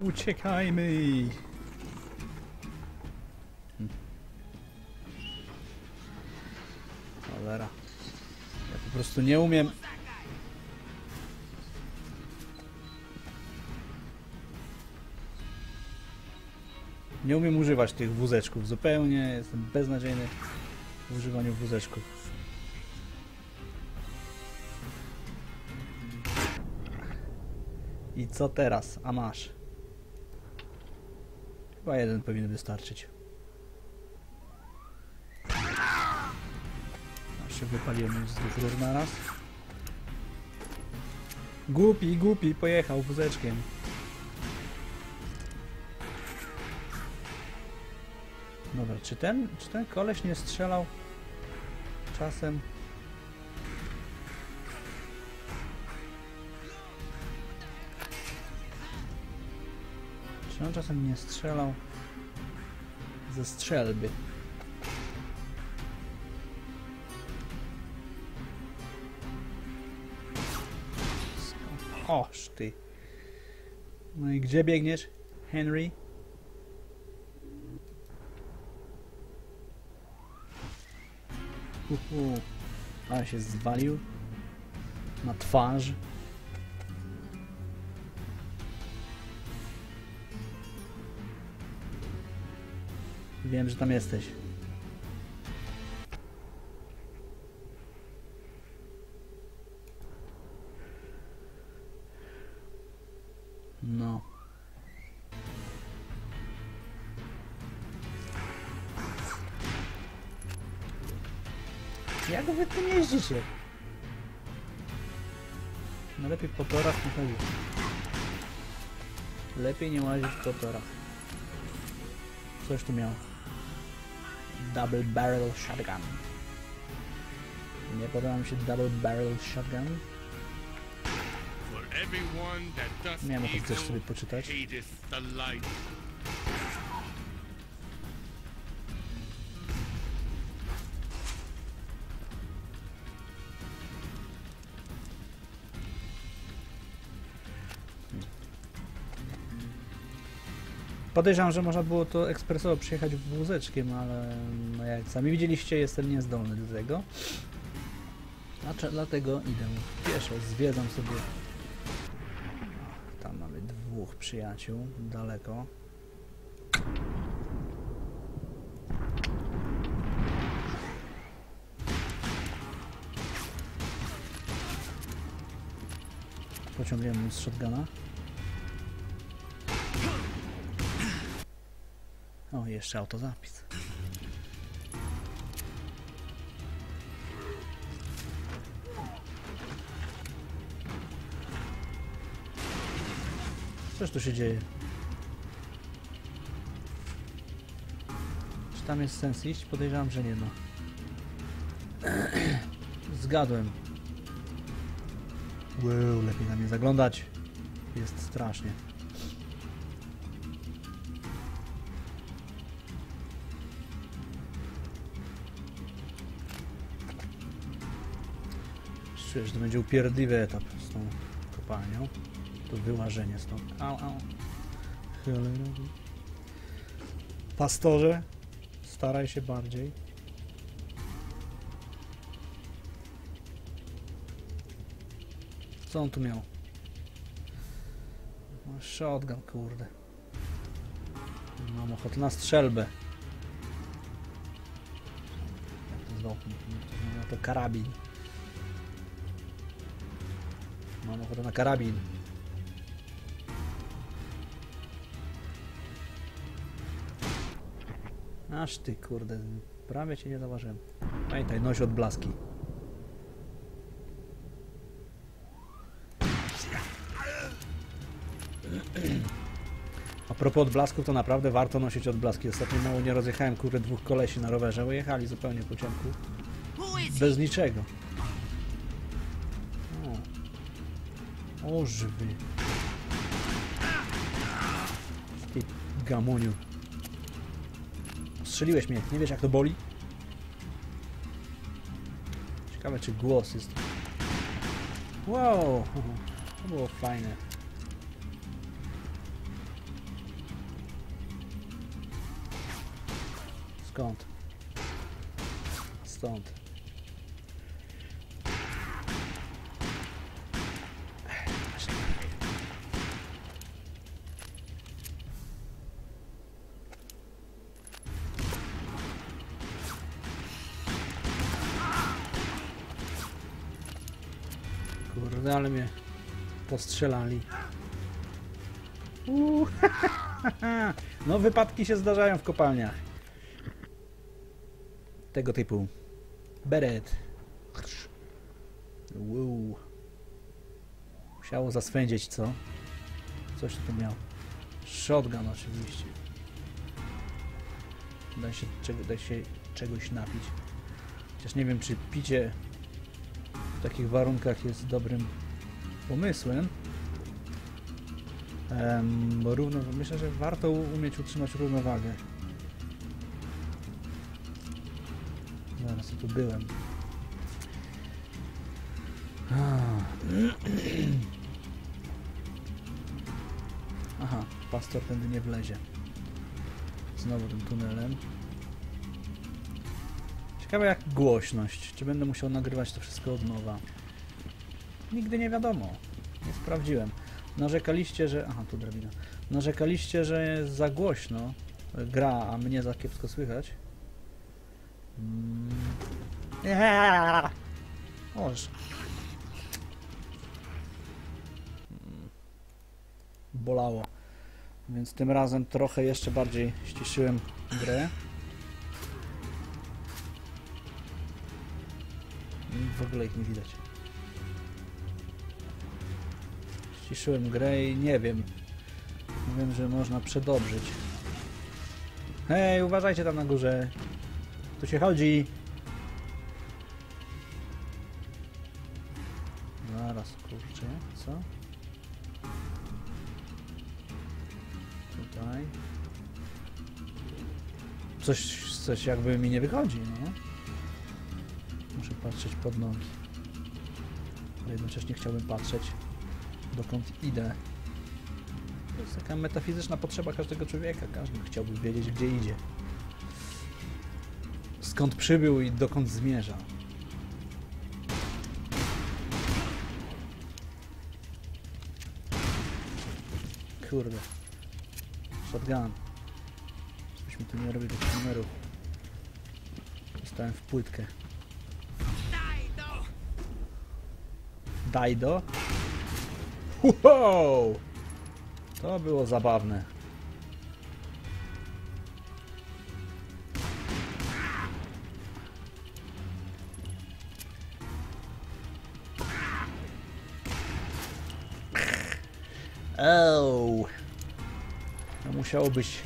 Uciekajmy! Cholera. Ja po prostu nie umiem... Nie umiem używać tych wózeczków. Zupełnie jestem beznadziejny w używaniu wózeczków. I co teraz? A masz. Chyba jeden powinien wystarczyć. Się wypaliłem z dwóch rur na raz. Głupi, głupi, pojechał wózeczkiem. Dobra, czy ten, czy ten koleś nie strzelał czasem? Czy on czasem nie strzelał ze strzelby? Oż ty. No i gdzie biegniesz, Henry? Uhu. Ale się zwalił. Na twarz. Wiem, że tam jesteś. No. Jak wy tym jeździcie? No lepiej po torach nie chodzić. Lepiej nie łazić po torach. Coś tu miał. Double barrel shotgun. Nie podoba mi się double barrel shotgun. For everyone that Miałem ochotę evil, sobie poczytać. Podejrzewam, że można było to ekspresowo przyjechać wózeczkiem, ale no jak sami widzieliście, jestem niezdolny do tego. Znaczy, dlatego idę pieszo, zwiedzam sobie. Tam mamy dwóch przyjaciół, daleko. Pociągniemy z shotguna. O, jeszcze autozapis. Cóż tu się dzieje? Czy tam jest sens iść? Podejrzewam, że nie ma. Zgadłem. Wow, lepiej na mnie zaglądać. Jest strasznie. Czuję, że to będzie upierdliwy etap z tą kopalnią. To wyłażenie stąd. Au, au. Pastorze, staraj się bardziej. Co on tu miał? No, shotgun, kurde. Mam ochotę na strzelbę. Jak to zwał? No to karabin. Mam ochotę na karabin. Aż ty, kurde, prawie cię nie zauważyłem. Pamiętaj, noś odblaski. A propos odblasków, to naprawdę warto nosić odblaski. Ostatnio mało nie rozjechałem, kurde, dwóch kolesi na rowerze. Jechali zupełnie po ciemku. Bez niczego. Ożywy. Ty gamoniu. Strzeliłeś mnie. Nie wiesz jak to boli? Ciekawe czy głos jest... Wow! To było fajne. Skąd? Stąd. Kurde, ale mnie postrzelali. Uuu, no wypadki się zdarzają w kopalniach. Tego typu. Beret. Wow. Musiało zaswędzić, co? Coś tu miał. Shotgun oczywiście. Da się, czego, da się czegoś napić. Chociaż nie wiem, czy picie takich warunkach jest dobrym pomysłem. Em, bo równo, myślę, że warto umieć utrzymać równowagę. Zaraz, tu byłem. Ah. Aha, pastor tędy nie wlezie. Znowu tym tunelem. Ciekawe jak głośność. Czy będę musiał nagrywać to wszystko od nowa? Nigdy nie wiadomo. Nie sprawdziłem. Narzekaliście, że... Aha, tu drabina. Narzekaliście, że jest za głośno gra, a mnie za kiepsko słychać. Mm. Oż. Bolało. Więc tym razem trochę jeszcze bardziej ściszyłem grę. W ogóle ich nie widać. Ściszyłem grę i nie wiem. Wiem, że można przedobrzyć. Hej, uważajcie tam na górze. Tu się chodzi. Zaraz, kurczę, co? Tutaj. Coś, coś jakby mi nie wychodzi, no. Muszę patrzeć pod nogi. Ale jednocześnie chciałbym patrzeć, dokąd idę. To jest taka metafizyczna potrzeba każdego człowieka. Każdy chciałby wiedzieć, gdzie idzie. Skąd przybył i dokąd zmierza. Kurde. Shotgun. Żebyśmy tu nie robili numerów. Dostałem w płytkę. Dajdo? Wow! To było zabawne. Oh. To musiało być